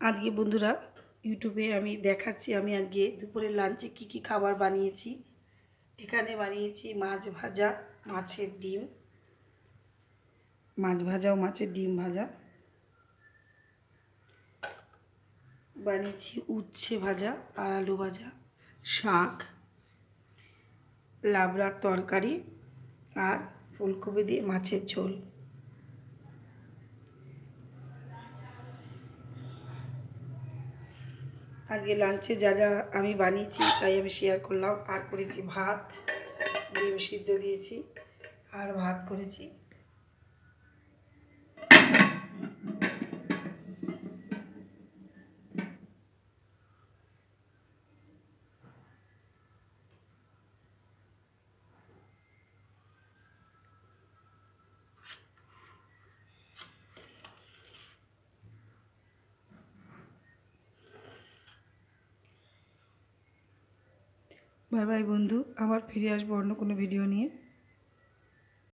আজকে বন্ধুরা, ইউটিউবে আমি দেখাচ্ছি, আমি আজকে দুপুরের লাঞ্চে কি কি খাবার বানিয়েছি। এখানে বানিয়েছি মাছ ভাজা, মাছের ডিম। মাছ ভাজা ও মাছের ডিম ভাজা। বানিয়েছি উচ্ছে ভাজা আর আলু ভাজা, শাক, লাবড়ার তরকারি আর ফুলকপি দিয়ে মাছের ঝোল। আজকে লাঞ্চে যা যা আমি বানিয়েছি, তাই আমি শেয়ার করলাম। আর করেছি ভাত ডিম সিদ্ধ দিয়েছি, আর ভাত করেছি। বাই বাই বন্ধু আবার ফিরে আসব অন্য কোনো ভিডিও নিয়ে।